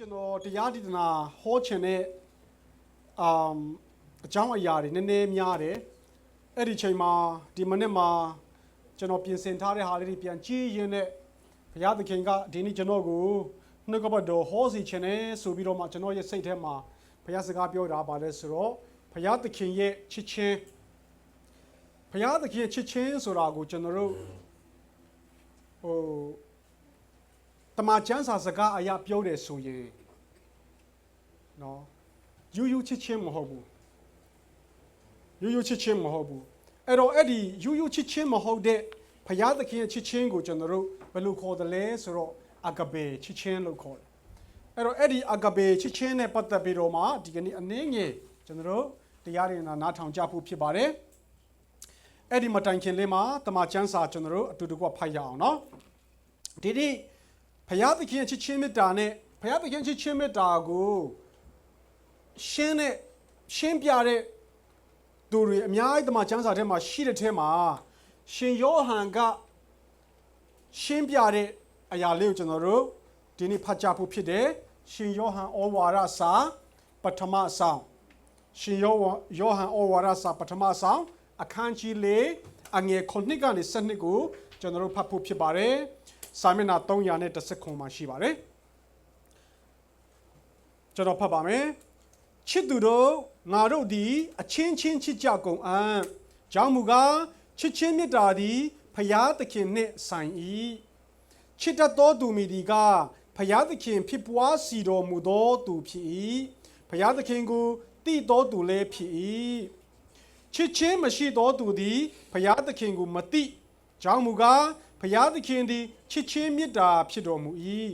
ကျွန်တော်တရားဒေသနာဟောချင်တဲ့အမ်အကြောင်းအရာတွေနည်းနည်းများတယ်အဲ့ဒီချိန်မှာဒီမနေ့မှာကျွန်တော်ပြင်ဆင်ထားတဲ့ဟာလေးတွေပြန်ကြည့်ရင်းနဲ့ဘုရားသခင်ကဒီနေ့ကျွန်တော်ကိုနှုတ်ကပတ်တော်ဟောစီချင်တယ်ဆိုပြီးတော့မှကျွန်တော်ရဲ့စိတ်ထဲမှာဘုရားစကားပြောတာပါလဲဆိုတော့ဘုရားသခင်ရဲ့ချစ်ချင်းဘုရားသခင်ရဲ့ချစ်ချင်းဆိုတာကိုကျွန်တော်တို့ဟို တမန်ကျမ်းစာစကားအရာပြောတယ်ဆိုရင်နော်ယူယူချစ်ချင်းမဟုတ်ဘူးယူယူချစ်ချင်းမဟုတ်ဘူးအဲ့တော့အဲ့ဒီယူယူချစ်ချင်းမဟုတ်တဲ့ဘုရားသခင်ရဲ့ချစ်ချင်းကိုကျွန်တော်တို့ဘယ်လိုခေါ်တယ်လဲဆိုတော့အဂဘေချစ်ချင်းလို့ခေါ်တယ်အဲ့တော့အဲ့ဒီအဂဘေချစ်ချင်းနဲ့ပတ်သက်ပြီးတော့မှဒီကနေ့အနည်းငယ်ကျွန်တော်တို့တရားတွေနာနားထောင်ကြဖို့ဖြစ်ပါတယ်အဲ့ဒီမတိုင်ခင်လေးမှာတမန်ကျမ်းစာကျွန်တော်တို့အတူတကွဖတ်ရအောင်နော်ဒီနေ့ ဘုရားသခင်ချစ်ချင်းမေတ္တာနဲ့ဘုရားသခင်ချစ်ချင်းမေတ္တာကိုရှင်းတဲ့ရှင်းပြတဲ့သူတွေအများကြီးတမန်ကျမ်းစာထဲမှာရှိတဲ့ထဲမှာရှင်ယောဟန်ကရှင်းပြတဲ့အရာလေးကိုကျွန်တော်တို့ဒီနေ့ဖတ်ကြဖို့ဖြစ်တယ်ရှင်ယောဟန်ဩဝါဒစာပထမဆောင်ရှင်ယောယောဟန်ဩဝါဒစာပထမဆောင်အခန်းကြီးလေးအငယ်9ကနေ12ကိုကျွန်တော်တို့ဖတ်ဖို့ဖြစ်ပါတယ် စာမျက်နှာ300နဲ့10ခုမှာရှိပါတယ်ကျွန်တော်ဖတ်ပါမယ်ချစ်သူတို့ငါတို့သည်အချင်းချင်းချစ်ကြကုန်အံ့ကြောင့်မူကားချစ်ချင်းမေတ္တာသည်ဖရာသခင်နှင့်ဆိုင်၏ချစ်တတ်သောသူမည်ဒီကဖရာသခင်ဖြစ်ပွားစီတော်မူသောသူဖြစ်၏ဖရာသခင်ကိုတည်သောသူလည်းဖြစ်၏ချစ်ချင်းမရှိသောသူသည်ဖရာသခင်ကိုမသိကြောင့်မူကား ဖရာသခင်သည်ချစ်ချင်းမေတ္တာဖြစ်တော်မူ၏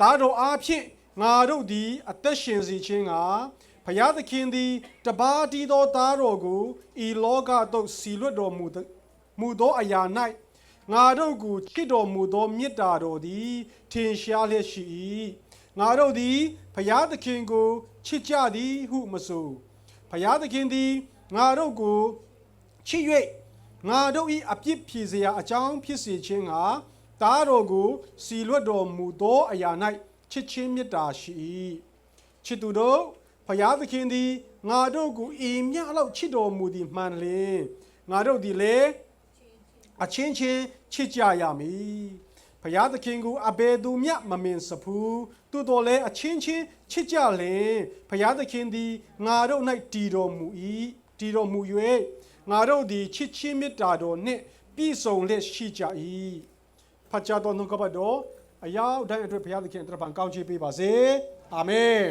တားတော်အားဖြင့်ငါတို့သည် အသက်ရှင်စေခြင်းကဖရာသခင်သည် တပါးတည်းသောသားတော်ကိုဤလောကသို့စီလွတ်တော်မူသောမူသောအရာ၌ငါတို့ကိုချစ်တော်မူသောမေတ္တာတော်သည် ထင်ရှားလျက်ရှိ၏ငါတို့သည်ဖရာသခင်ကိုချစ်ကြသည်ဟုမဆိုဖရာသခင်သည်ငါတို့ကိုချစ်၍ ငါတို့၏အပြစ်ဖြေစရာအကြောင်းဖြစ်စေခြင်းကတားတော်ကိုစီလွတ်တော်မူသောအရာ၌ချစ်ချင်းမေတ္တာရှိ၏ချစ်သူတို့ဖရာသခင်သည်ငါတို့ကိုအီမြလောက်ချစ်တော်မူသည်မှန်လျင်ငါတို့သည်လည်းအချင်းချင်းချစ်ကြရမည်ဖရာသခင်ကိုအဘယ်သူမျှမမင်စဖူးသို့တော်လည်းအချင်းချင်းချစ်ကြလျင်ဖရာသခင်သည်ငါတို့၌တည်တော်မူ၏တည်တော်မူ၍ ငါတို့သည်ချစ်ချင်းမေတ္တာတော်နှင့်ပြည့်စုံလျက်ရှိကြ၏ဖတ်ကြတော်နှုတ်ကပတ်တော်အရာတိုင်းအတွက်ဘုရားသခင်တရပံကောင်းချီးပေးပါစေအာမင်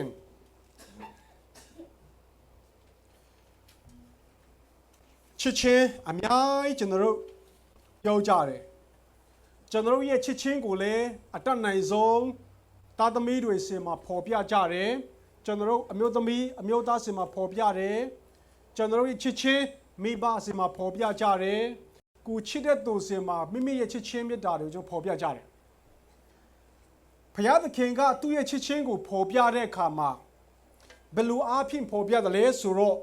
ချစ်ချင်းအများကြီးကျွန်တော်တို့ပြောကြတယ်ကျွန်တော်တို့ရဲ့ချစ်ချင်းကိုလည်းအတတ်နိုင်ဆုံးသားသမီးတွေစင်မှာပေါ်ပြကြတယ်ကျွန်တော်တို့အမျိုးသမီးအမျိုးသားစင်မှာပေါ်ပြတယ်ကျွန်တော်တို့ရဲ့ချစ်ချင်း မိဘစင်မှာပေါ်ပြကြတယ်ကိုချစ်တဲ့သူစင်မှာမိမိရဲ့ချစ်ချင်းမေတ္တာတွေကိုကျွန်တော်ပေါ်ပြကြတယ်ဖခင်သခင်ကသူ့ရဲ့ချစ်ချင်းကိုပေါ်ပြတဲ့အခါမှာဘယ်လိုအားဖြင့်ပေါ်ပြတယ်လဲဆိုတော့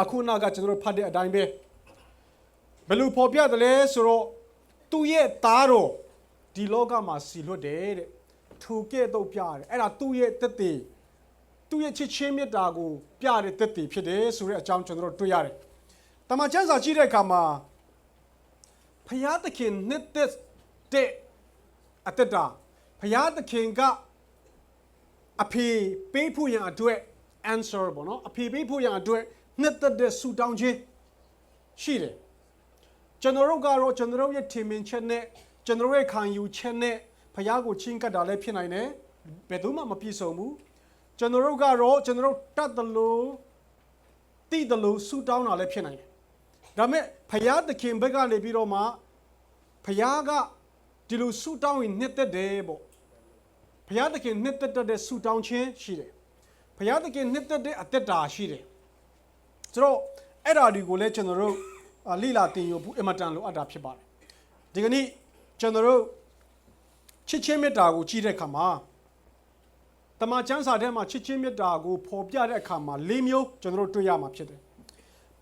အခုနောက်ကကျွန်တော်တို့ဖတ်တဲ့အတိုင်းပဲဘယ်လိုပေါ်ပြတယ်လဲဆိုတော့သူ့ရဲ့သားတော်ဒီလောကမှာစီလွတ်တယ်တဲ့ထိုကဲ့သို့ပြတယ်အဲ့ဒါသူ့ရဲ့တက်တည်သူ့ရဲ့ချစ်ချင်းမေတ္တာကိုပြတဲ့တက်တည်ဖြစ်တယ်ဆိုတဲ့အကြောင်းကျွန်တော်တို့တွေ့ရတယ် တမန်ကျမ်းစာကြည့်တဲ့အခါမှာဖခင်သခင်နှစ်သက်တဲ့အတ္တတာဖခင်သခင်ကအဖေပေးဖို့ရန်အတွက် answer ပေါ့နော်အဖေပေးဖို့ရန်အတွက်နှစ်သက်တဲ့ဆူတောင်းခြင်းရှိတယ်ကျွန်တော်တို့ကတော့ကျွန်တော်တို့ရဲ့ထင်မြင်ချက်နဲ့ကျွန်တော်တို့ရဲ့ခံယူချက်နဲ့ဖခင်ကိုချင်းကပ်တာလည်းဖြစ်နိုင်တယ်ဘယ်သူမှမပြည့်စုံဘူးကျွန်တော်တို့ကတော့ကျွန်တော်တို့တတ်တယ်လို့တိတယ်လို့ဆူတောင်းတာလည်းဖြစ်နိုင်တယ် ဒါပေမဲ့ဖခင်သခင်ဘက်ကနေပြီးတော့မှဖခင်ကဒီလိုဆူတောင်းရင်နှစ်သက်တယ်ပေါ့ဘုရားသခင်နှစ်သက်တဲ့ဆူတောင်းခြင်းရှိတယ်ဘုရားသခင်နှစ်သက်တဲ့အသက်တာရှိတယ်ဆိုတော့အဲ့ဓာဒီကိုလည်းကျွန်တော်တို့လိလာတင်ယူဖို့အမတန်လိုအပ်တာဖြစ်ပါတယ်ဒီကနေ့ကျွန်တော်တို့ချစ်ချင်းမေတ္တာကိုကြည့်တဲ့အခါမှာတမန်ကျမ်းစာထဲမှာချစ်ချင်းမေတ္တာကိုဖော်ပြတဲ့အခါမှာ၄မျိုးကျွန်တော်တို့တွေ့ရမှာဖြစ်တယ်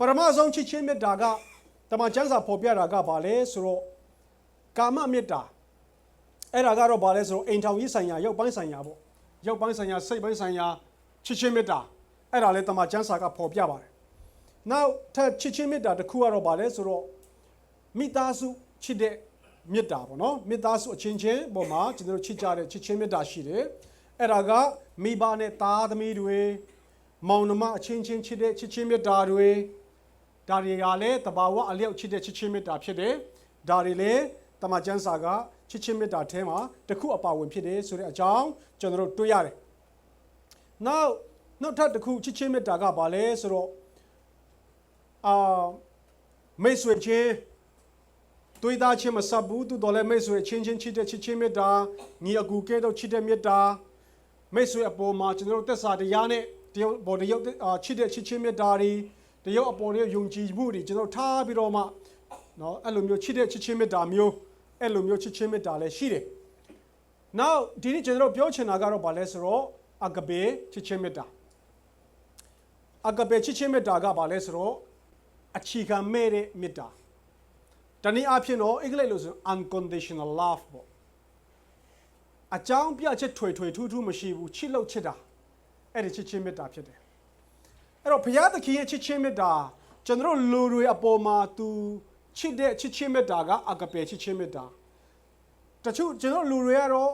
ပရမဆုံးချစ်ချင်းမေတ္တာကတမန်ကျမ်းစာဖော်ပြတာကဘာလဲဆိုတော့ကာမမေတ္တာအဲ့ဒါကတော့ဘာလဲဆိုတော့အိမ်ထောင်ရေးဆိုင်ရာရုပ်ပိုင်းဆိုင်ရာပေါ့ရုပ်ပိုင်းဆိုင်ရာစိတ်ပိုင်းဆိုင်ရာချစ်ချင်းမေတ္တာအဲ့ဒါလည်းတမန်ကျမ်းစာကဖော်ပြပါတယ်နောက်ထပ်ချစ်ချင်းမေတ္တာတစ်ခုကတော့ဗာလဲဆိုတော့မိသားစုချစ်တဲ့မေတ္တာပေါ့နော်မိသားစုအချင်းချင်းပေါ်မှာကျွန်တော်တို့ချစ်ကြတဲ့ချစ်ချင်းမေတ္တာရှိတယ်အဲ့ဒါကမိဘနဲ့သားသမီးတွေမောင်နှမအချင်းချင်းချစ်တဲ့ချစ်ချင်းမေတ္တာတွေ ဒါတွေကလည်းတဘာဝအလျောက်ချစ်တဲ့ချစ်ချင်းမေတ္တာဖြစ်တယ်ဒါတွေလည်းတမန်ကျမ်းစာကချစ်ချင်းမေတ္တာထဲမှာတစ်ခုအပါဝင်ဖြစ်တယ်ဆိုတဲ့အကြောင်းကျွန်တော်တို့တွေ့ရတယ်နောက်နောက်ထပ်တစ်ခုချစ်ချင်းမေတ္တာကဘာလဲဆိုတော့အာမိတ်ဆွေချင်းတွေးသားချင်းမဆက်ဘူးသူတော်လည်းမိတ်ဆွေချင်းချင်းချစ်တဲ့ချစ်ချင်းမေတ္တာညီအကူကဲတော့ချစ်တဲ့မေတ္တာမိတ်ဆွေအပေါ်မှာကျွန်တော်တို့သက်စာတရားနဲ့တယောက်ပေါ်တယောက်အာချစ်တဲ့ချစ်ချင်းမေတ္တာတွေ တရုတ်အပေါ်တွေယုံကြည်မှုတွေကျွန်တော်ထားပြီးတော့မှနော်အဲ့လိုမျိုးချစ်တဲ့ချစ်ချင်းမေတ္တာမျိုးအဲ့လိုမျိုးချစ်ချင်းမေတ္တာလည်းရှိတယ်။ Now ဒီနေ့ကျွန်တော်ပြောချင်တာကတော့ဗာလဲဆိုတော့အကဘေချစ်ချင်းမေတ္တာအကဘေချစ်ချင်းမေတ္တာကဗာလဲဆိုတော့အခြေခံမဲ့တဲ့မေတ္တာတနည်းအားဖြင့်တော့အင်္ဂလိပ်လိုဆို unconditional love ပေါ့အကြောင်းပြချက်ထွေထွေထူးထူးမရှိဘူးချစ်လို့ချစ်တာအဲ့ဒီချစ်ချင်းမေတ္တာဖြစ်တယ် အဲ့တော့ဘုရားသခင်ရဲ့ချစ်ချင်းမေတ္တာကျွန်တော်လူတွေအပေါ်မှာသူချစ်တဲ့ချစ်ချင်းမေတ္တာကအကပေချစ်ချင်းမေတ္တာတချို့ကျွန်တော်လူတွေကတော့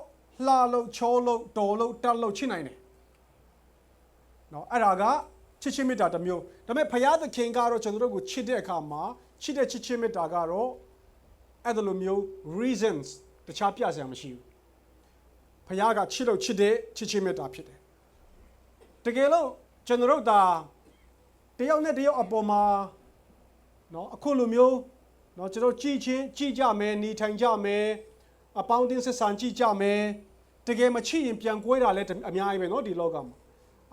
လှလို့ချောလို့တော်လို့တက်လို့ချစ်နိုင်တယ်နော်အဲ့ဒါကချစ်ချင်းမေတ္တာတစ်မျိုးဒါပေမဲ့ဘုရားသခင်ကတော့ကျွန်တော်တို့ကိုချစ်တဲ့အခါမှာချစ်တဲ့ချစ်ချင်းမေတ္တာကတော့အဲ့ဒါလိုမျိုး reasons တခြားပြစရာမရှိဘူးဘုရားကချစ်လို့ချစ်တဲ့ချစ်ချင်းမေတ္တာဖြစ်တယ်တကယ်လို့ကျွန်တော်တို့ဒါ တယောက်နဲ့တယောက်အပေါ်မှာနော်အခုလိုမျိုးနော်ကျွန်တော်ကြည်ချင်းကြည်ကြမယ်နေထိုင်ကြမယ်အပေါင်းအသင်းဆက်ဆံကြည့်ကြမယ်တကယ်မချစ်ရင်ပြန်ကွဲတာလည်းအများကြီးပဲနော်ဒီလောကမှာ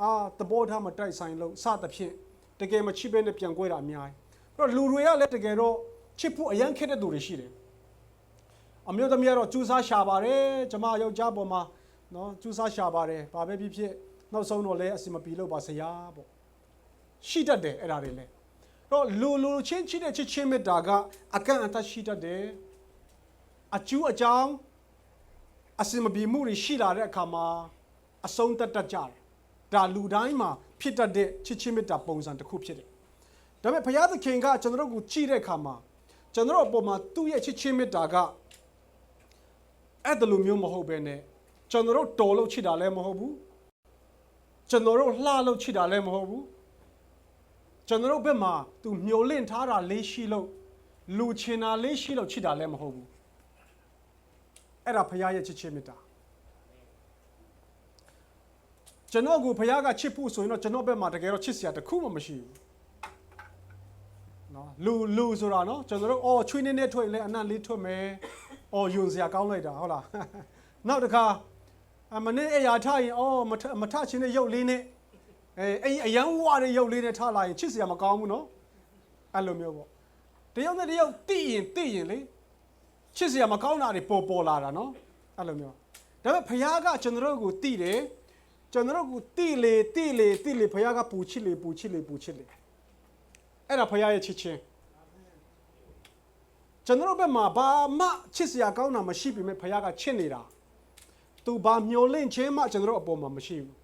အာသဘောထားမတိုက်ဆိုင်လို့စသဖြင့်တကယ်မချစ်ဘဲနဲ့ပြန်ကွဲတာအများကြီးအဲ့တော့လူတွေကလည်းတကယ်တော့ချစ်ဖို့အရန်ခက်တဲ့သူတွေရှိတယ်အမျိုးသမီးကတော့ကျူးစားရှာပါတယ်ကျမယောက်ျားပေါ်မှာနော်ကျူးစားရှာပါတယ်ဘာပဲဖြစ်ဖြစ်နောက်ဆုံးတော့လည်းအစင်မပြေလို့ပါဆရာပေါ့ ရှိတတ်တယ်အဲ့ဒါတွေလည်းတော့လူလူချင်းချစ်တဲ့ချစ်ချင်းမေတ္တာကအကန့်အသတ်ရှိတတ်တယ်အကျူးအကြောင်းအစင်မပြေမှုတွေရှိလာတဲ့အခါမှာအဆုံးတတ်တတ်ကြတယ်ဒါလူတိုင်းမှာဖြစ်တတ်တဲ့ချစ်ချင်းမေတ္တာပုံစံတစ်ခုဖြစ်တယ်ဒါပေမဲ့ဘုရားသခင်ကကျွန်တော်တို့ကိုကြည့်တဲ့အခါမှာကျွန်တော်တို့အပေါ်မှာသူ့ရဲ့ချစ်ချင်းမေတ္တာကအဲ့ဒါလိုမျိုးမဟုတ်ဘဲနဲ့ကျွန်တော်တို့တော်လို့ချစ်တာလည်းမဟုတ်ဘူးကျွန်တော်တို့လှလို့ချစ်တာလည်းမဟုတ်ဘူး ကျွန်တော်တို့ဘက်မှာသူမျောလင့်ထားတာလေးရှိလို့လူချင်တာလေးရှိလို့ချစ်တာလည်းမဟုတ်ဘူးအဲ့ဒါဘုရားရဲ့ချစ်ချင်းမေတ္တာကျွန်တော်ကိုဘုရားကချစ်ဖို့ဆိုရင်တော့ကျွန်တော်ဘက်မှာတကယ်တော့ချစ်စရာတစ်ခုမှမရှိဘူးနော်လူလူဆိုတာနော်ကျွန်တော်တို့အော်ချွေးနေနေထွက်လဲအနံ့လေးထွက်မယ်အော်ယွန်စရာကောင်းလိုက်တာဟုတ်လားနောက်တစ်ခါအမနေ့အရာထားရင်အော်မထမထချင်းတဲ့ရုပ်လေးနဲ့ အဲအဲ့အရန်ဝါတဲ့ရုပ်လေးနဲ့ထားလာရင်ချစ်စရာမကောင်းဘူးနော်အဲ့လိုမျိုးပေါ့တယောက်နဲ့တယောက်တိရင်တိရင်လေချစ်စရာမကောင်းတာတွေပေါ်ပေါ်လာတာနော်အဲ့လိုမျိုးဒါပေမဲ့ဖခင်ကကျွန်တော်တို့ကိုတိတယ်ကျွန်တော်တို့ကိုတိလေတိလေတိလေဖခင်ကပူချစ်လေပူချစ်လေပူချစ်လေအဲ့ဒါဖခင်ရဲ့ချစ်ချင်းကျွန်တော်တို့ဘက်မှာဘာမှချစ်စရာကောင်းတာမရှိပေမဲ့ဖခင်ကချစ်နေတာသူဘာမျောလင့်ခြင်းမှကျွန်တော်တို့အပေါ်မှာမရှိဘူး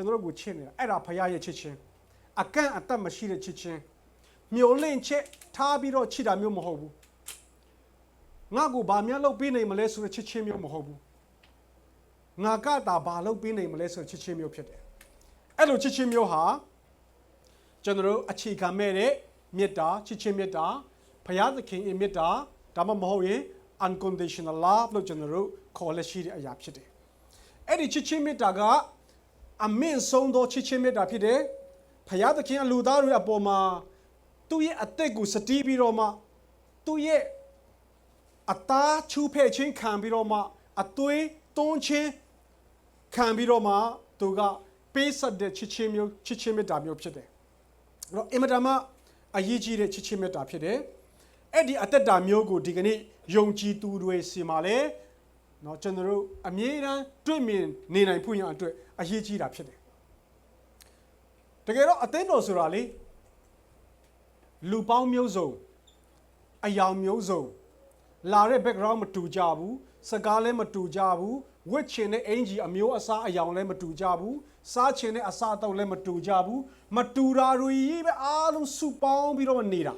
ကျွန်တော်တို့ကိုချစ်နေတာအဲ့ဒါဖခင်ရဲ့ချစ်ချင်းအကန့်အသတ်မရှိတဲ့ချစ်ချင်းမျောလင့်ချက်ထားပြီးတော့ချစ်တာမျိုးမဟုတ်ဘူးငါ့ကိုဘာများလုပ်ပေးနိုင်မလဲဆိုတဲ့ချစ်ချင်းမျိုးမဟုတ်ဘူးငါကတာဘာလုပ်ပေးနိုင်မလဲဆိုတဲ့ချစ်ချင်းမျိုးဖြစ်တယ်အဲ့လိုချစ်ချင်းမျိုးဟာကျွန်တော်တို့အခြေခံမဲ့တဲ့မေတ္တာချစ်ချင်းမေတ္တာဘုရားသခင်ရဲ့မေတ္တာဒါမှမဟုတ်ရင် unconditional love လို့ကျွန်တော်တို့ခေါ်လက်ရှိတဲ့အရာဖြစ်တယ်အဲ့ဒီချစ်ချင်းမေတ္တာက အမင်းဆုံးသောချစ်ချင်းမေတ္တာဖြစ်တယ်ဘုရားသခင်အလူသားတွေအပေါ်မှာသူ့ရဲ့အသက်ကိုစတီးပြီးတော့မှသူ့ရဲ့အသားချူဖဲ့ချင်းခံပြီးတော့မှအသွေးတွန်းချင်းခံပြီးတော့မှသူကပေးဆက်တဲ့ချစ်ချင်းမျိုးချစ်ချင်းမေတ္တာမျိုးဖြစ်တယ်အဲ့တော့အင်မတန်မှအရေးကြီးတဲ့ချစ်ချင်းမေတ္တာဖြစ်တယ်အဲ့ဒီအသက်တာမျိုးကိုဒီကနေ့ယုံကြည်သူတွေစီမှာလဲ เนาะကျွန်တော်တို့အမြဲတမ်းတွေ့မြင်နေနိုင်ဖို့ရန်အတွက်အရေးကြီးတာဖြစ်တယ်တကယ်တော့အသင်းတော်ဆိုတာလေလူပေါင်းမျိုးစုံအယောင်မျိုးစုံလာတဲ့ background မတူကြဘူးစကားလည်းမတူကြဘူး ဝတ်ချင်တဲ့အင်ကြီးအမျိုးအစားအယောင်လည်းမတူကြဘူးစားချင်တဲ့အစားအသောက်လည်းမတူကြဘူးမတူတာတွေကြီးပဲအားလုံးစုပေါင်းပြီးတော့မှနေတာ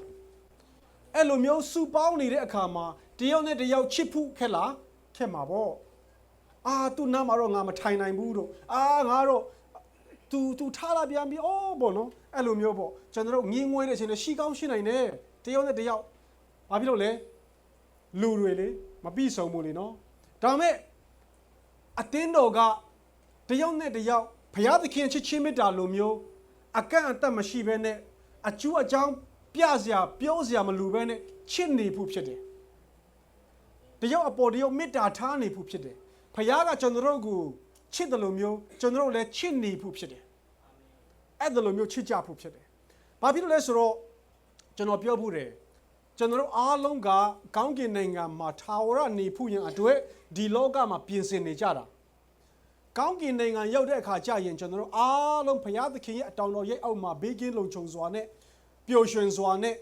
အဲ့လိုမျိုးစုပေါင်းနေတဲ့အခါမှာတယောက်နဲ့တယောက်ချစ်ဖို့ခက်လား ခက်မှာပေါ့အာသူနားမှာတော့ငါမထိုင်နိုင်ဘူးတို့အာငါတော့ तू तू ထားလာပြန်ပြီအော်ပေါ့နော်အဲ့လိုမျိုးပေါ့ကျွန်တော်တို့ငင်းငွေတဲ့အချိန်နဲ့ရှီကောင်းရှင်းနိုင်တယ်တယောက်နဲ့တယောက်ဘာဖြစ်လို့လဲလူတွေလေမပြီးဆုံးဘူးလေနော်ဒါပေမဲ့အတင်းတော်ကတယောက်နဲ့တယောက်ဘုရားသခင်ချစ်ချင်းမေတ္တာလိုမျိုးအကန့်အသတ်မရှိဘဲနဲ့အကျိုးအကြောင်းပြစရာပြောစရာမလိုဘဲနဲ့ချစ်နေဖို့ဖြစ်တယ် တယောက်အပေါ်တယောက်မေတ္တာထားနေဖို့ဖြစ်တယ်ဘုရားကကျွန်တော်တို့ကိုချစ်တယ်လို့မျိုးကျွန်တော်တို့လည်းချစ်နေဖို့ဖြစ်တယ်အဲ့ဒါလိုမျိုးချစ်ကြဖို့ဖြစ်တယ်။ဘာဖြစ်လို့လဲဆိုတော့ကျွန်တော်ပြောဖို့တယ်ကျွန်တော်တို့အားလုံးကကောင်းကင်နိုင်ငံမှာထာဝရနေဖို့ရန်အတွက်ဒီလောကမှာပြင်ဆင်နေကြတာ။ကောင်းကင်နိုင်ငံရောက်တဲ့အခါကျရင်ကျွန်တော်တို့အားလုံးဘုရားသခင်ရဲ့အတောင်တော်ရဲ့အောက်မှာဘေးကင်းလုံခြုံစွာနဲ့ပျော်ရွှင်စွာနဲ့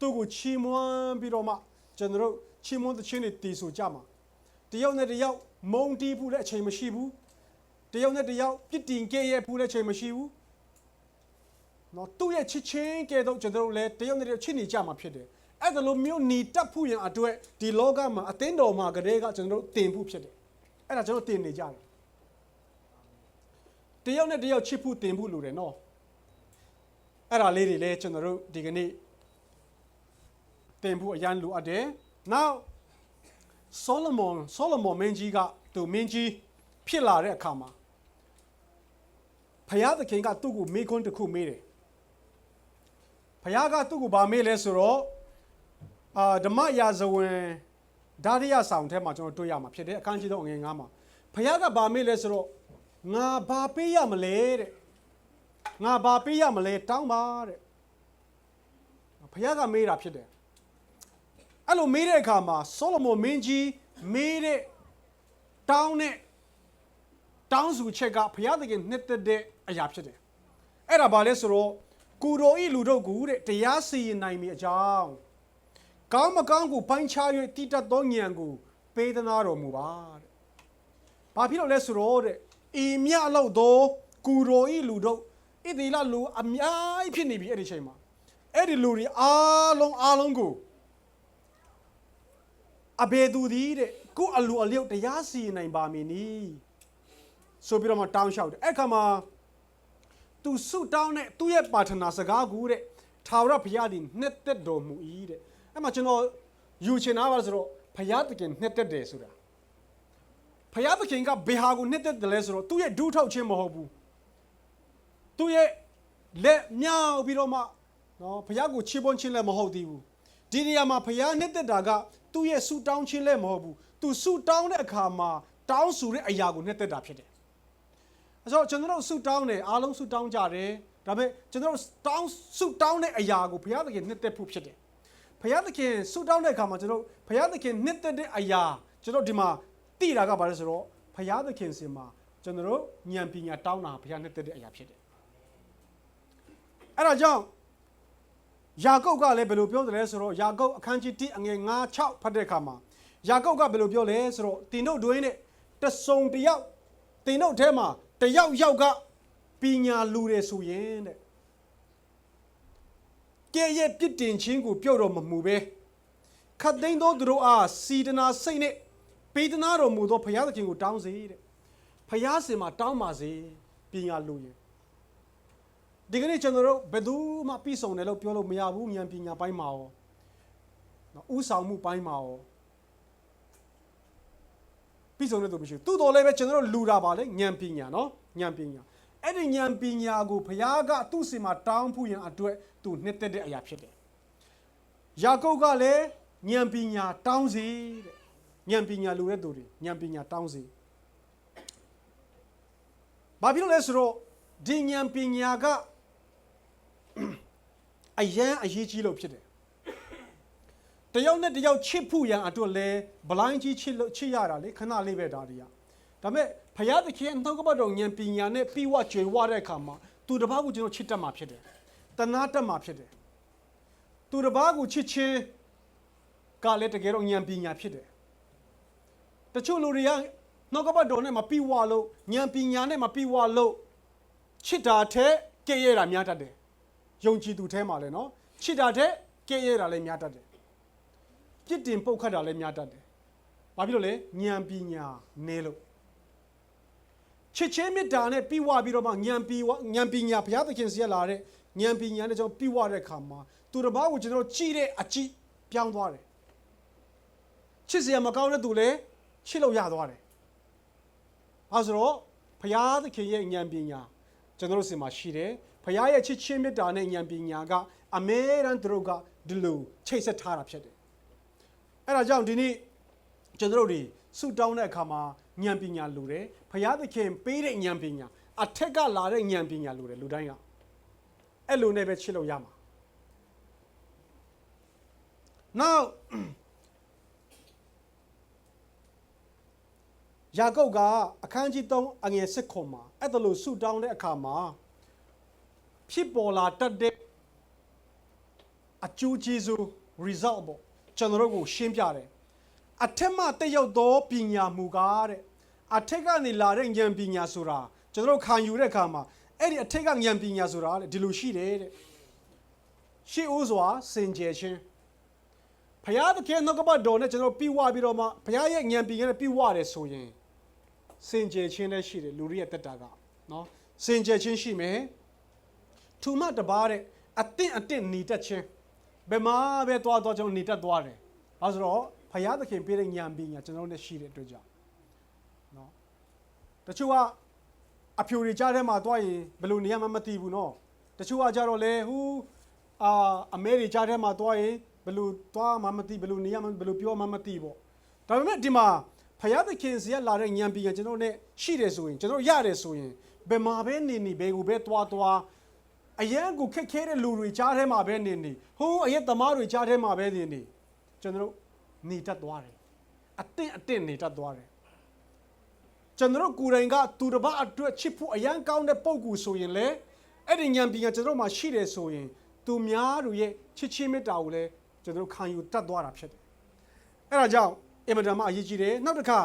သူ့ကိုချီးမွမ်းပြီးတော့မှကျွန်တော်တို့ ချီးမွမ်းသခြင်းတွေတည်ဆိုကြမှာ။တယောက်နဲ့တယောက်မုန်းတီးဖို့လည်းအချိန်မရှိဘူး။တယောက်နဲ့တယောက်ပြစ်တင်ကြဲရဲ့ဖို့လည်းအချိန်မရှိဘူး။နော်သူ့ရဲ့ချစ်ချင်းကဲတော့ကျွန်တော်တို့လည်းတယောက်နဲ့တယောက်ချစ်နေကြမှာဖြစ်တယ်အဲ့ဒါလိုမျိုးหนีတက်ဖို့ရန်အတွက်ဒီလောကမှာအသင်းတော်မှာကလေးကကျွန်တော်တို့တင်ဖို့ဖြစ်တယ်အဲ့ဒါကျွန်တော်တင်နေကြတယ်တယောက်နဲ့တယောက်ချစ်ဖို့တင်ဖို့လိုတယ်နော်အဲ့ဒါလေးတွေလည်းကျွန်တော်တို့ဒီကနေ့တင်ဖို့အရန်လိုအပ်တယ် now Solomon Solomon မင်းကြီးကသူမင်းကြီးဖြစ်လာတဲ့အခါမှာဖယားသခင်ကသူ့ကိုမေးခွန်းတစ်ခုမေးတယ်ဖယားကသူ့ကိုဗာမေးလဲဆိုတော့အာဓမ္မရာဇဝင်ဒါရိယဆောင်ထဲမှာကျွန်တော်တွေ့ရမှာဖြစ်တယ်အခန်းကြီးတော့ငွေငါးမှာဖယားကဗာမေးလဲဆိုတော့ငါဘာပေးရမလဲတဲ့ငါဘာပေးရမလဲတောင်းပါတဲ့ဖယားကမေးတာဖြစ်တယ် အဲ့လိုမေးတဲ့အခါမှာဆောလမုန်မင်းကြီးမေးတဲ့တောင်းတဲ့တောင်းစုချက်ကဘုရားသခင်နှစ်သက်တဲ့အရာဖြစ်တယ်။အဲ့ဒါဘာလဲဆိုတော့ကိုရိုဤလူတို့ကိုတဲ့တရားစီရင်နိုင်မိအကြောင်းကောင်းမကောင်းကိုပိုင်းခြား၍တိတတ်သောဉာဏ်ကိုပေးသနာတော်မူပါတဲ့။ဘာဖြစ်လို့လဲဆိုတော့တဲ့ဤမြအလောက်သောကိုရိုဤလူတို့ဣတိလလူအများကြီးဖြစ်နေပြီအဲ့ဒီချိန်မှာအဲ့ဒီလူတွေအားလုံးအားလုံးကို အဘေသူသည်တဲ့ကိုအလူအလျောက်တရားစီရင်နိုင်ပါမည်နီ။ဆိုပြီးတော့မှတောင်းလျှောက်တယ်အဲ့ခါမှာသူဆုတောင်းတဲ့သူ့ရဲ့ပါထနာစကားကူတဲ့ထာဝရဘုရားသည်နှစ်သက်တော်မူ၏တဲ့အဲ့မှာကျွန်တော်ယူချင်တာပါဆိုတော့ဘုရားသခင်နှစ်သက်တယ်ဆိုတာဘုရားသခင်ကဘယ်ဟာကိုနှစ်သက်တယ်လဲဆိုတော့သူ့ရဲ့ဒုထောက်ခြင်းမဟုတ်ဘူးသူ့ရဲ့လက်မြောက်ပြီးတော့မှနော်ဘုရားကိုချီးမွမ်းခြင်းလည်းမဟုတ်သေးဘူးဒီနေရာမှာဘုရားနှစ်သက်တာက သူ့ရဲ့ဆုတောင်းခြင်းလည်းမဟုတ်ဘူးသူဆုတောင်းတဲ့အခါမှာတောင်းဆိုတဲ့အရာကိုနှစ်သက်တာဖြစ်တယ်အဲ့တော့ကျွန်တော်တို့ဆုတောင်းတယ်အားလုံးဆုတောင်းကြတယ်ဒါပေမဲ့ကျွန်တော်တို့တောင်းဆုတောင်းတဲ့အရာကိုဘုရားသခင်နှစ်သက်ဖို့ဖြစ်တယ်ဘုရားသခင်ဆုတောင်းတဲ့အခါမှာကျွန်တော်ဘုရားသခင်နှစ်သက်တဲ့အရာကျွန်တော်ဒီမှာသိတာကဘာလဲဆိုတော့ဘုရားသခင်စင်မှာကျွန်တော်တို့ဉာဏ်ပညာတောင်းတာဘုရားနှစ်သက်တဲ့အရာဖြစ်တယ်အဲ့ဒါကြောင့် ယာကုပ်ကလည်းဘယ်လိုပြောတယ်လဲဆိုတော့ယာကုပ်အခန်းကြီး1အငယ်9 6ဖတ်တဲ့အခါမှာယာကုပ်ကဘယ်လိုပြောလဲဆိုတော့တင်တို့တွင်းနဲ့တဆုံတယောက်တင်တို့ထဲမှာတယောက်ယောက်ကပညာလူတယ်ဆိုရင်တဲ့ကဲ့ရဲ့ပြစ်တင်ခြင်းကိုပြော့တော်မမူပဲခတ်သိမ်းသောသူတို့အားစီဒနာစိတ်နဲ့ပေးသနာတော်မူသောဘုရားသခင်ကိုတောင်းစေတဲ့ဘုရားစင်မှာတောင်းပါစေပညာလူရင် ဒီကနေ့ကျွန်တော်တို့ဘယ်သူမှပြည့်စုံတယ်လို့ပြောလို့မရဘူးဉာဏ်ပညာပိုင်းမှာရောနော်ဥဆောင်မှုပိုင်းမှာရောပြည့်စုံတဲ့သူမရှိဘူးသူ့တော်လည်းပဲကျွန်တော်တို့လူတာပါလေဉာဏ်ပညာနော်ဉာဏ်ပညာအဲ့ဒီဉာဏ်ပညာကိုဘုရားကသူ့စီမှာတောင်းဖို့ရန်အတွက်သူနှစ်သက်တဲ့အရာဖြစ်တယ်ယာကုပ်ကလည်းဉာဏ်ပညာတောင်းစီတဲ့ဉာဏ်ပညာလူတဲ့သူတွေဉာဏ်ပညာတောင်းစီဘာဖြစ်လို့လဲဆိုတော့ဒီဉာဏ်ပညာက အယံအရေးကြီးလို့ဖြစ်တယ်တယောက်နဲ့တယောက်ချစ်ဖို့ရန်အတွက်လဲဘလိုင်းကြီးချစ်လို့ချစ်ရတာလေခဏလေးပဲဒါတွေကဒါပေမဲ့ဘုရားသခင်နှုတ်ကပတ်တော်ဉာဏ်ပညာနဲ့ပြီးဝကျွေဝတဲ့အခါမှာသူတစ်ပါးကိုကျွန်တော်ချစ်တတ်မှာဖြစ်တယ်တနာတတ်မှာဖြစ်တယ်သူတစ်ပါးကိုချစ်ချင်းကလည်းတကယ်တော့ဉာဏ်ပညာဖြစ်တယ်တချို့လူတွေကနှုတ်ကပတ်တော်နဲ့မပြီးဝလို့ဉာဏ်ပညာနဲ့မပြီးဝလို့ချစ်တာထက်ကဲ့ရဲ့တာများတတ်တယ် ယုံကြည်သူထဲမှာလည်းနော်ချစ်တာထက်ကဲ့ရဲ့တာလည်းများတတ်တယ်ပြစ်တင်ပုတ်ခတ်တာလည်းများတတ်တယ်ဘာဖြစ်လို့လဲဉာဏ်ပညာနည်းလို့ချစ်ချင်းမေတ္တာနဲ့ပြီးဝပြီးတော့မှဉာဏ်ပြီးဝဉာဏ်ပညာဘုရားသခင်စီရလာတဲ့ဉာဏ်ပညာနဲ့ကျွန်တော်ပြီးဝတဲ့အခါမှာသူတစ်ပါးကိုကျွန်တော်ကြည့်တဲ့အကြည့်ပြောင်းသွားတယ်ချစ်စရာမကောင်းတဲ့သူလည်းချစ်လို့ရသွားတယ်အဲဆိုတော့ဘုရားသခင်ရဲ့ဉာဏ်ပညာကျွန်တော်တို့စီမှာရှိတယ် ဘုရားရဲ့ချစ်ချင်းမေတ္တာနဲ့ဉာဏ်ပညာကအမဲရန်သူတို့ကဒီလိုချိတ်ဆက်ထားတာဖြစ်တယ်အဲဒါကြောင့်ဒီနေ့ကျွန်တော်တို့တွေဆူတောင်းတဲ့အခါမှာဉာဏ်ပညာလိုတယ်ဘုရားသခင်ပေးတဲ့ဉာဏ်ပညာအထက်ကလာတဲ့ဉာဏ်ပညာလိုတယ်လူတိုင်းကအဲ့လိုနဲ့ပဲချစ်လို့ရမှာ now ယာကုပ်ကအခန်းကြီး3အငယ်7ခွန်မှာအဲ့ဒါလို့ဆူတောင်းတဲ့အခါမှာ ဖြစ်ပေါ်လာတတ်တဲ့အကျိုးကျေးဇူး result ပေါ့ကျွန်တော်တို့ကိုရှင်းပြတယ်အထက်မှတက်ရောက်သောပညာမူကားတဲ့အထက်ကနေလာတဲ့ဉာဏ်ပညာဆိုတာကျွန်တော်တို့ခံယူတဲ့အခါမှာအဲ့ဒီအထက်ကဉာဏ်ပညာဆိုတာတဲ့ဒီလိုရှိတယ်တဲ့ရှေးဦးစွာစင်ကြယ်ခြင်းဘုရားသခင်နှုတ်ကပတ်တော်နဲ့ကျွန်တော်ပြီးဝပြီးတော့မှဘုရားရဲ့ဉာဏ်ပညာနဲ့ပြီးဝတယ်ဆိုရင်စင်ကြယ်ခြင်းလည်းရှိတယ်လူတွေရဲ့တက်တာကနော်စင်ကြယ်ခြင်းရှိမယ် ထူမတပါတဲ့အတင့်အတင့်နေတတ်ခြင်းဘယ်မှာပဲသွားသွားကျွန်တော်နေတတ်သွားတယ်။ဒါဆိုတော့ဖယားသခင်ပေးတဲ့ဉာဏ်ပညာကျွန်တော်နဲ့ရှိတဲ့အတွက်ကြောင့်နော်တချို့ကအဖြူတွေကြားထဲမှာသွားရင်ဘယ်လိုနေရမှမသိဘူးနော်။တချို့ကကြတော့လေဟူအာအမဲတွေကြားထဲမှာသွားရင်ဘယ်လိုသွားမှမသိဘယ်လိုနေရမှဘယ်လိုပြောမှမသိပေါ့။ဒါပေမဲ့ဒီမှာဖယားသခင်စီကလာတဲ့ဉာဏ်ပညာကျွန်တော်နဲ့ရှိတယ်ဆိုရင်ကျွန်တော်ရတယ်ဆိုရင်ဘယ်မှာပဲနေနေဘယ်ကိုပဲသွားသွား အရန်ကိုခက်ခဲတဲ့လူတွေကြားထဲမှာပဲနေနေဟိုးအရက်သမားတွေကြားထဲမှာပဲနေနေကျွန်တော်တို့နေတတ်သွားတယ်အတင့်အတင့်နေတတ်သွားတယ်ကျွန်တော်တို့ကိုယ်တိုင်ကသူတစ်ပါးအတွက်ချစ်ဖို့အရန်ကောင်းတဲ့ပုံကူဆိုရင်လေအဲ့ဒီဉာဏ်ပညာကျွန်တော်တို့မှာရှိတယ်ဆိုရင်သူများတို့ရဲ့ချစ်ချင်းမေတ္တာကိုလည်းကျွန်တော်တို့ခံယူတတ်သွားတာဖြစ်တယ်အဲ့ဒါကြောင့်အင်မတန်မှအရေးကြီးတယ်နောက်တစ်ခါ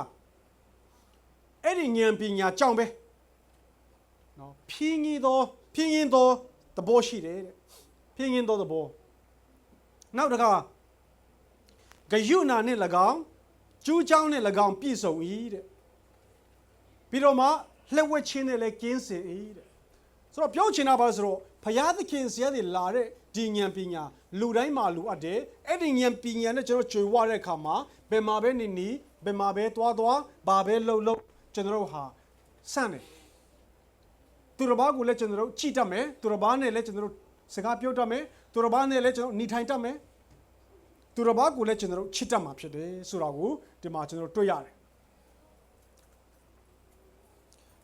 အဲ့ဒီဉာဏ်ပညာကြောင့်ပဲနော်ဖြင်းကြီးသောဖြင်းရင်သော သဘောရှိတယ်တဲ့ဖြင်းရင်သောသဘောနောက်တစ်ခါဂယုဏနှင့်၎င်းကျူးချောင်းနှင့်၎င်းပြည့်စုံ၏တဲ့ပြီးတော့မှလက်ဝက်ချင်းနဲ့လည်းကင်းစင်၏တဲ့ဆိုတော့ပြောချင်တာပါဆိုတော့ဘုရားသခင်ဆရာတွေလာတဲ့ဒီဉာဏ်ပညာလူတိုင်းမှာလူအပ်တယ်အဲ့ဒီဉာဏ်ပညာနဲ့ကျွန်တော်ကြွေဝတဲ့အခါမှာဘယ်မှာပဲနေနေဘယ်မှာပဲသွားသွားဘာပဲလှုပ်လှုပ်ကျွန်တော်တို့ဟာစန့်တယ် သူတစ်ပါးကိုလည်းကျွန်တော်တို့ကြည့်တတ်မယ်သူတစ်ပါးနဲ့လည်းကျွန်တော်တို့စကားပြောတတ်မယ်သူတစ်ပါးနဲ့လည်းကျွန်တော်နေထိုင်တတ်မယ်သူတစ်ပါးကိုလည်းကျွန်တော်တို့ချစ်တတ်မှာဖြစ်တယ်ဆိုတာကိုဒီမှာကျွန်တော်တို့တွေ့ရတယ်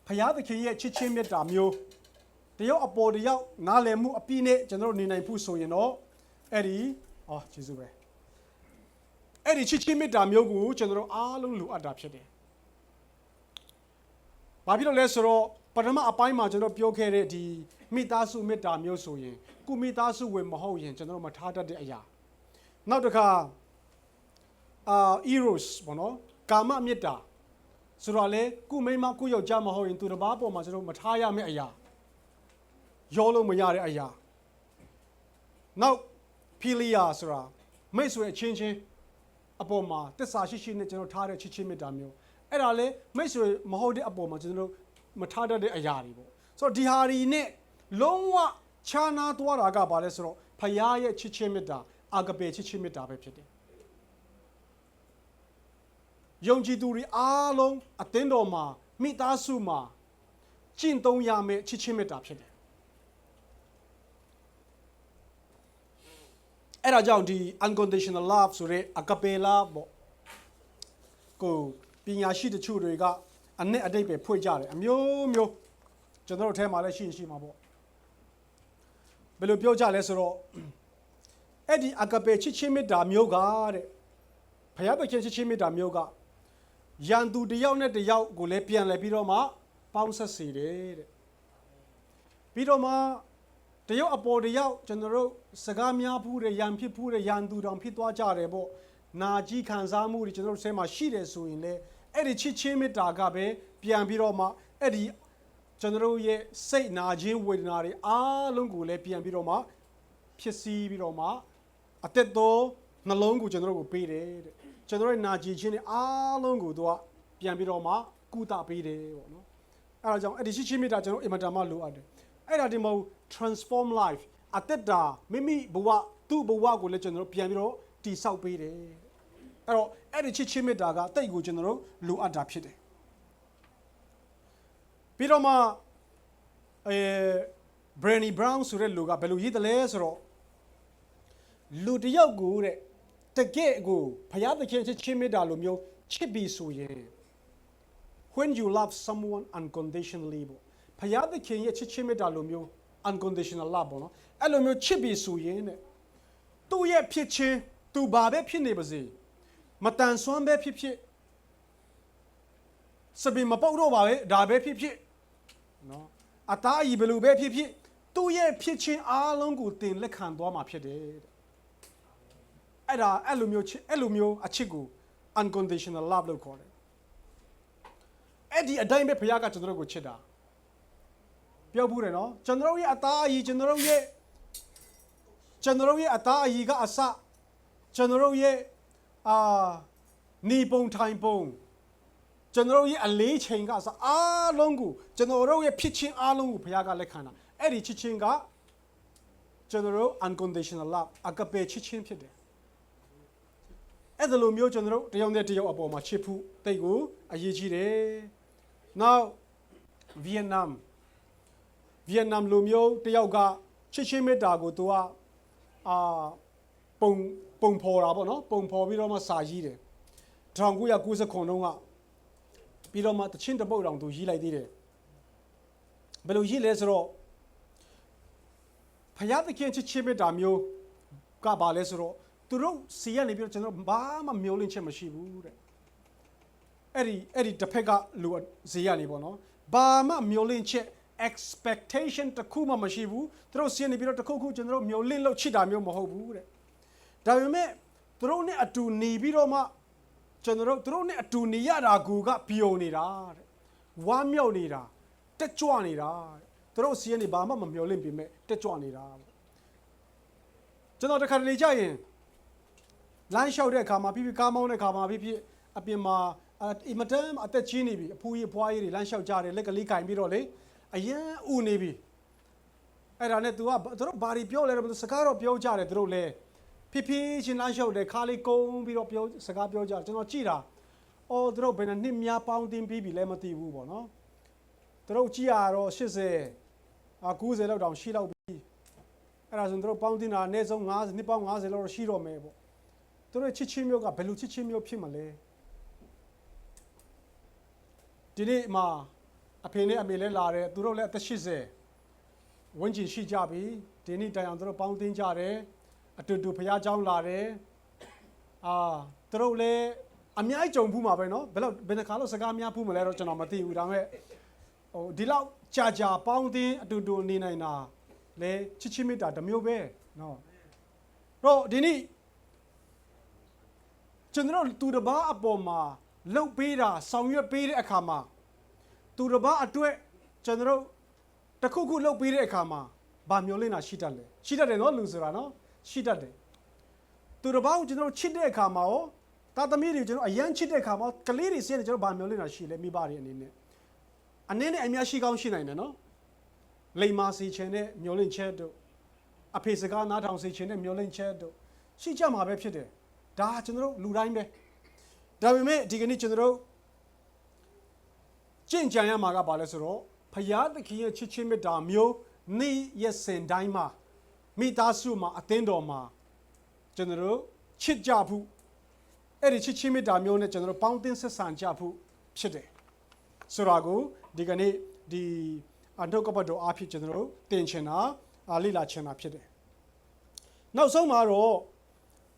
ဖယားသခင်ရဲ့ချစ်ချင်းမေတ္တာမျိုးတယောက်အပေါ်တယောက်နားလည်မှုအပြည့်နဲ့ကျွန်တော်တို့နေနိုင်ဖို့ဆိုရင်တော့အဲ့ဒီအော်ကျေးဇူးပဲအဲ့ဒီချစ်ချင်းမေတ္တာမျိုးကိုကျွန်တော်တို့အားလုံးလိုအပ်တာဖြစ်တယ်ဘာဖြစ်လို့လဲဆိုတော့ ပထမအပိုင်းမှာကျွန်တော်ပြောခဲ့တဲ့ဒီမိသားစုမေတ္တာမျိုးဆိုရင်ကိုမိသားစုဝင်မဟုတ်ရင်ကျွန်တော်တို့မထားတတ်တဲ့အရာနောက်တစ်ခါအာ eros ဘောနော်ကာမမေတ္တာဆိုတော့လေကုမိန်းမကုယောက်ျားမဟုတ်ရင်သူတစ်ပါးပေါ်မှာကျွန်တော်မထားရမယ့်အရာရောလို့မရတဲ့အရာနောက် philia ဆိုတာမိတ်ဆွေအချင်းချင်းအပေါ်မှာတစ္ဆာရှိရှိနဲ့ကျွန်တော်ထားတဲ့ချစ်ချင်းမေတ္တာမျိုးအဲ့ဒါလေမိတ်ဆွေမဟုတ်တဲ့အပေါ်မှာကျွန်တော် မထားတတ်တဲ့အရာတွေပေါ့ဆိုတော့ဒီဟာတွေနဲ့လုံးဝခြားနာသွားတာကဘာလဲဆိုတော့ဖခင်ရဲ့ချစ်ချင်းမေတ္တာအာဂပေချစ်ချင်းမေတ္တာပဲဖြစ်တယ်ယုံကြည်သူတွေအားလုံးအသင်းတော်မှာမိသားစုမှာကျင့်သုံးရမယ့်ချစ်ချင်းမေတ္တာဖြစ်တယ်အဲ့ဒါကြောင့်ဒီ unconditional love ဆိုတဲ့ agape love ပေါ့ကိုပညာရှိတချို့တွေက အ내အတိတ်ပဲဖွင့်ကြတယ်အမျိုးမျိုးကျွန်တော်တို့ထဲမှာလည်းရှိရင်ရှိမှာပေါ့ဘယ်လိုပြောကြလဲဆိုတော့အဲ့ဒီအကပေချစ်ချင်းမေတ္တာမျိုးကတဲ့ဘုရားသခင်ချစ်ချင်းမေတ္တာမျိုးကရန်သူတစ်ယောက်နဲ့တစ်ယောက်ကိုလည်းပြန်လဲပြီးတော့မှပေါင်းဆက်စေတယ်တဲ့ပြီးတော့မှတယောက်အပေါ်တယောက်ကျွန်တော်တို့စကားများဖူးတဲ့ရန်ဖြစ်ဖူးတဲ့ရန်သူတောင်ဖြစ်သွားကြတယ်ပေါ့နာကြီးခံစားမှုတွေကျွန်တော်တို့ဆဲမှာရှိတယ်ဆိုရင်လေ အဲ့ဒီချစ်ချင်းမေတ္တာကပဲပြန်ပြီးတော့မှအဲ့ဒီကျွန်တော်တို့ရဲ့စိတ်နာခြင်းဝေဒနာတွေအားလုံးကိုလည်းပြန်ပြီးတော့မှဖြစ်စည်းပြီးတော့မှအသက်တော်နှလုံးကိုကျွန်တော်တို့ကိုပေးတယ်တဲ့ကျွန်တော်တို့ရဲ့နာကြည်ခြင်းတွေအားလုံးကိုသူကပြန်ပြီးတော့မှကုသပေးတယ်ပေါ့နော်အဲ့ဒါကြောင့်အဲ့ဒီချစ်ချင်းမေတ္တာကျွန်တော်အင်မတန်မှလိုအပ်တယ်အဲ့ဒါဒီမဟုတ် transform life အသက်တာမိမိဘဝသူ့ဘဝကိုလည်းကျွန်တော်တို့ပြန်ပြီးတော့တည်ဆောက်ပေးတယ် အဲ့တော့အဲ့ဒီချစ်ချင်းမေတ္တာကတိတ်ကိုကျွန်တော်တို့လိုအပ်တာဖြစ်တယ်ပြီးတော့မှအဲ Brandy Brown ဆိုတဲ့လူကဘယ်လိုရေးတယ်လဲဆိုတော့လူတစ်ယောက်ကိုတဲ့တကယ့်ကိုဘုရားသခင်ချစ်ချင်းမေတ္တာလိုမျိုးချစ်ပြီးဆိုရင် when you love someone unconditionally ပေါ့ဘုရားသခင်ရဲ့ချစ်ချင်းမေတ္တာလိုမျိုး unconditional love ပေါ့နော်အဲ့လိုမျိုးချစ်ပြီးဆိုရင်တဲ့သူ့ရဲ့ဖြစ်ချင်းသူဘာပဲဖြစ်နေပါစေ မတန်ဆွမ်းပဲဖြစ်ဖြစ်စပင်မပုတ်တော့ပါပဲဒါပဲဖြစ်ဖြစ်နော်အသားအီဘယ်လိုပဲဖြစ်ဖြစ်သူ့ရဲ့ဖြစ်ချင်းအားလုံးကိုတင်လက်ခံသွားမှာဖြစ်တယ်တဲ့အဲ့ဒါအဲ့လိုမျိုးချစ်အဲ့လိုမျိုးအချစ်ကို unconditional love လို့ခေါ်တယ်အဲ့ဒီအတိုင်းပဲဘုရားကကျွန်တော်တို့ကိုချစ်တာပြောဘူးတယ်နော်ကျွန်တော်တို့ရဲ့အသားအီကျွန်တော်တို့ရဲ့ကျွန်တော်တို့ရဲ့အသားအီကအစကျွန်တော်တို့ရဲ့ အာနေပုံထိုင်ပုံကျွန်တော်တို့ရဲ့အလေးချိန်ကစအားလုံးကိုကျွန်တော်တို့ရဲ့ဖြစ်ချင်းအားလုံးကိုဘုရားကလက်ခံတာအဲ့ဒီချစ်ချင်းကကျွန်တော်တို့ unconditional love အကပေချစ်ချင်းဖြစ်တယ်အဲ့ဒါလိုမျိုးကျွန်တော်တို့တယောက်နဲ့တယောက်အပေါ်မှာချစ်ဖို့တိတ်ကိုအရေးကြီးတယ် now Vietnam Vietnam လိုမျိုးတယောက်ကချစ်ချင်းမေတ္တာကိုသူကအာ ပုံပုံဖော်တာပေါ့နော်ပုံဖော်ပြီးတော့မှစာရေးတယ်1990ခုတုန်းကပြီးတော့မှတချင်းတပုတ်တောင်သူရေးလိုက်သေးတယ်ဘယ်လိုရေးလဲဆိုတော့ဖယားသခင်ချစ်ချင်းမေတ္တာမျိုးကပါလဲဆိုတော့သူတို့စီရနေပြီးတော့ကျွန်တော်ဘာမှမျောလင့်ချက်မရှိဘူးတဲ့အဲ့ဒီအဲ့ဒီတစ်ဖက်ကလူဇေယျနေပေါ့နော်ဘာမှမျောလင့်ချက် expectation တစ်ခုမှမရှိဘူးသူတို့စီရနေပြီးတော့တစ်ခုခုကျွန်တော်တို့မျောလင့်လို့ချစ်တာမျိုးမဟုတ်ဘူးတဲ့ ဒါပေမဲ့သူတို့နဲ့အတူနေပြီးတော့မှကျွန်တော်တို့သူတို့နဲ့အတူနေရတာကူကပျော်နေတာတဲ့ဝမ်းမြောက်နေတာတက်ကြွနေတာတဲ့သူတို့စီးရနေဘာမှမမျောလင့်ပေမဲ့တက်ကြွနေတာတဲ့ကျွန်တော်တခါတလေကြာရင်လမ်းလျှောက်တဲ့အခါမှာပြပြကားမောင်းတဲ့အခါမှာပြပြအပြင်မှာအင်မတန်အသက်ကြီးနေပြီအဖိုးကြီးအဖွားကြီးတွေလမ်းလျှောက်ကြတယ်လက်ကလေးကင်ပြီးတော့လေအရန်ဥနေပြီအဲ့ဒါနဲ့ तू ကသူတို့ဘာတွေပြောလဲတော့စကားတော့ပြောကြတယ်သူတို့လည်း ဖိဖိချင်းလမ်းလျှောက်တယ်ခါလေးကုန်းပြီးတော့ပြောစကားပြောကြတယ်ကျွန်တော်ကြည့်တာအော်သူတို့ဘယ်နှနှစ်များပေါင်းတင်ပြီးပြီလဲမသိဘူးပေါ့နော်သူတို့ကြည့်ရတော့80အာ90လောက်တောင်ရှိလောက်ပြီအဲ့ဒါဆိုသူတို့ပေါင်းတင်တာအနည်းဆုံး50နှစ်ပေါင်း50လောက်တော့ရှိတော့မယ်ပေါ့သူတို့ချစ်ချင်းမျိုးကဘယ်လိုချစ်ချင်းမျိုးဖြစ်မလဲဒီနေ့မှာအဖေနဲ့အမေလည်းလာတယ်သူတို့လည်းအသက်80ဝန်းကျင်ရှိကြပြီဒီနေ့တိုင်အောင်သူတို့ပေါင်းတင်ကြတယ် အတူတူဖះเจ้าလာတယ်အာသူတို့လည်းအများကြီးကြုံဘူးမှာပဲเนาะဘယ်လောက်ဘယ်နှခါလို့စကားများဘူးမလဲတော့ကျွန်တော်မသိဘူးဒါပေမဲ့ဟိုဒီလောက်ကြာကြာပေါင်းသင်းအတူတူနေနိုင်တာလဲချစ်ချစ်မေတ္တာတစ်မျိုးပဲเนาะတော့ဒီနေ့ကျွန်တော်တို့သူတစ်ပါးအပေါ်မှာလှုပ်ပေးတာဆောင်ရွက်ပေးတဲ့အခါမှာသူတစ်ပါးအတွက်ကျွန်တော်တို့တစ်ခုခုလှုပ်ပေးတဲ့အခါမှာဗာမျောလင့်တာရှိတတ်လေရှိတတ်တယ်เนาะလူဆိုတာเนาะ ရှိတတ်တယ်သူတစ်ပါးကိုကျွန်တော်တို့ချစ်တဲ့အခါမှာရောတာသမီးတွေကျွန်တော်အရန်ချစ်တဲ့အခါမှာကလေးတွေစီးနေကျွန်တော်ဗာမျိုးလင့်တာရှိလဲမိဘတွေအနေနဲ့အနေနဲ့အများရှိကောင်းရှိနိုင်တယ်နော်လိမ္မာစီချင်တဲ့မျိုးလင့်ချက်တို့အဖေစကားနားထောင်စီချင်တဲ့မျိုးလင့်ချက်တို့ရှိကြမှာပဲဖြစ်တယ်ဒါကျွန်တော်တို့လူတိုင်းပဲဒါပေမဲ့ဒီကနေ့ကျွန်တော်တို့ကြင်ကြံရမှာကဘာလဲဆိုတော့ဖယားသခင်ရဲ့ချစ်ချင်းမေတ္တာမျိုးနေ့ရက်စဉ်တိုင်းမှာ မိသားစုမှာအသင်းတော်မှာကျွန်တော်တို့ချစ်ကြဖို့အဲ့ဒီချစ်ချင်းမေတ္တာမျိုးနဲ့ကျွန်တော်တို့ပေါင်းသင်းဆက်ဆံကြဖို့ဖြစ်တယ်ဆိုတော့ကိုဒီကနေ့ဒီအတုကပတ်တော်အားဖြင့်ကျွန်တော်တို့တင်ချင်တာအာလိလာချင်တာဖြစ်တယ်နောက်ဆုံးမှာတော့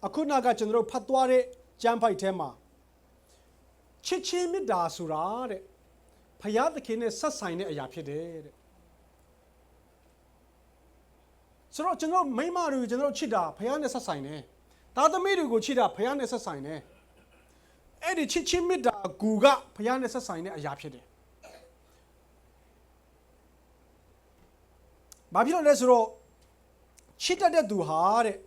အခုနကကျွန်တော်တို့ဖတ်သွားတဲ့ကျမ်းပိုက်ထဲမှာချစ်ချင်းမေတ္တာဆိုတာတဲ့ဖယားသခင်နဲ့ဆက်ဆိုင်တဲ့အရာဖြစ်တယ်တဲ့ ဆိုတော့ကျွန်တော်မိန်းမတွေကိုကျွန်တော်ချစ်တာဖះနဲ့ဆက်ဆိုင်တယ်။သားသမီးတွေကိုချစ်တာဖះနဲ့ဆက်ဆိုင်တယ်။အဲ့ဒီချစ်ချင်းမေတ္တာကူကဘုရားနဲ့ဆက်ဆိုင်တဲ့အရာဖြစ်တယ်။ဘာဖြစ်လို့လဲဆိုတော့ချစ်တတ်တဲ့သူဟာတဲ့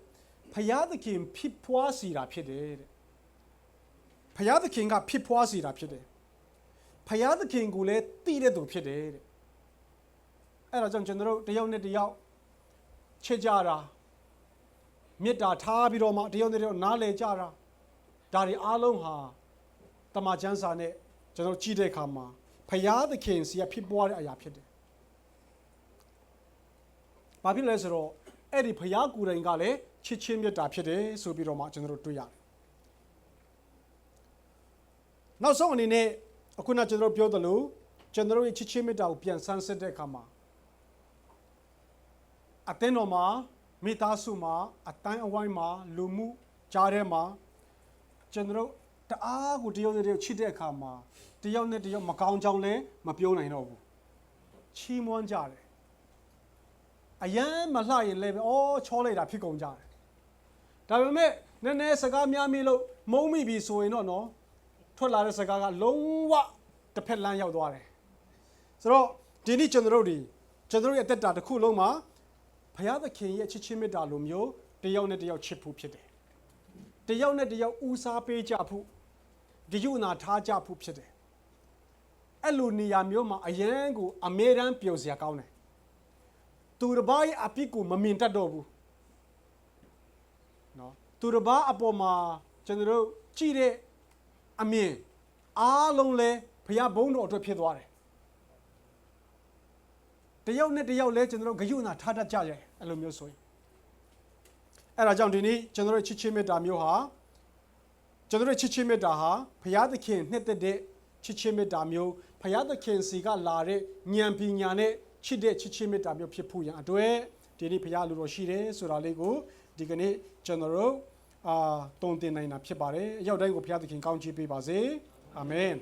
ဘုရားသခင်ဖြစ်ဖွားစီတာဖြစ်တယ်တဲ့။ဘုရားသခင်ကဖြစ်ဖွားစီတာဖြစ်တယ်။ဘုရားသခင်ကိုလည်းသိတဲ့သူဖြစ်တယ်တဲ့။အဲ့ဒါကြောင့်ကျွန်တော်တို့တယောက်နဲ့တယောက် ချစ်ကြတာမေတ္တာထားပြီးတော့မှတယောက်နဲ့တယောက်နားလည်ကြတာဒါတွေအားလုံးဟာတမန်ကျမ်းစာနဲ့ကျွန်တော်ကြည့်တဲ့အခါမှာဖယားသခင်စီကဖြစ်ပွားတဲ့အရာဖြစ်တယ်။ဘာဖြစ်လဲဆိုတော့အဲ့ဒီဖယားကိုယ်တိုင်ကလည်းချစ်ချင်းမေတ္တာဖြစ်တယ်ဆိုပြီးတော့မှကျွန်တော်တို့တွေ့ရတယ်။နောက်ဆုံးအနေနဲ့အခုနကျွန်တော်တို့ပြောသလိုကျွန်တော်တို့ရဲ့ချစ်ချင်းမေတ္တာကိုပြန်ဆန်းစစ်တဲ့အခါမှာ အသင်းတော်မှာမိသားစုမှာအတိုင်းအဝိုင်းမှာလူမှုကြားထဲမှာကျွန်တော်တို့တအားကိုတယောက်နဲ့တယောက်ချစ်တဲ့အခါမှာတယောက်နဲ့တယောက်မကောင်းကြောင်းလဲမပြောနိုင်တော့ဘူးချီးမွမ်းကြတယ်အယမ်းမလှရင်လည်းပဲအော်ချောလိုက်တာဖြစ်ကုန်ကြတယ်ဒါပေမဲ့နည်းနည်းစကားများမိလို့မုံမိပြီဆိုရင်တော့နော်ထွက်လာတဲ့စကားကလုံးဝတစ်ဖက်လမ်းရောက်သွားတယ်ဆိုတော့ဒီနေ့ကျွန်တော်တို့ဒီကျွန်တော်တို့ရဲ့အသက်တာတစ်ခုလုံးမှာ ဘုရားသခင်ရဲ့ချစ်ချင်းမေတ္တာလိုမျိုးတယောက်နဲ့တယောက်ချစ်ဖို့ဖြစ်တယ်တယောက်နဲ့တယောက်ဦးစားပေးကြဖို့ဒီယုနာထားကြဖို့ဖြစ်တယ်အဲ့လိုနေရာမျိုးမှာအရန်ကိုအမေရန်ပျော်စရာကောင်းတယ်သူတစ်ပါးရဲ့အပြစ်ကိုမမြင်တတ်တော့ဘူးနော်သူတစ်ပါးအပေါ်မှာကျွန်တော်တို့ကြည့်တဲ့အမြင်အားလုံးလဲဘုရားဘုန်းတော်အတွက်ဖြစ်သွားတယ် တယောက်နဲ့တယောက်လဲကျွန်တော်တို့ဂယုဏထားတတ်ကြရဲ့အဲ့လိုမျိုးဆိုရင်အဲ့ဒါကြောင့်ဒီနေ့ကျွန်တော်တို့ချစ်ချင်းမေတ္တာမျိုးဟာကျွန်တော်တို့ချစ်ချင်းမေတ္တာဟာဘုရားသခင်နှစ်သက်တဲ့ချစ်ချင်းမေတ္တာမျိုးဘုရားသခင်စီကလာတဲ့ဉာဏ်ပညာနဲ့ချစ်တဲ့ချစ်ချင်းမေတ္တာမျိုးဖြစ်ဖို့ရန်အတွက်ဒီနေ့ဘုရားလူတော်ရှိတယ်ဆိုတာလေးကိုဒီကနေ့ကျွန်တော်တို့အာတုံတင်နိုင်တာဖြစ်ပါတယ်အရောက်တိုင်းကိုဘုရားသခင်ကောင်းချီးပေးပါစေအာမင်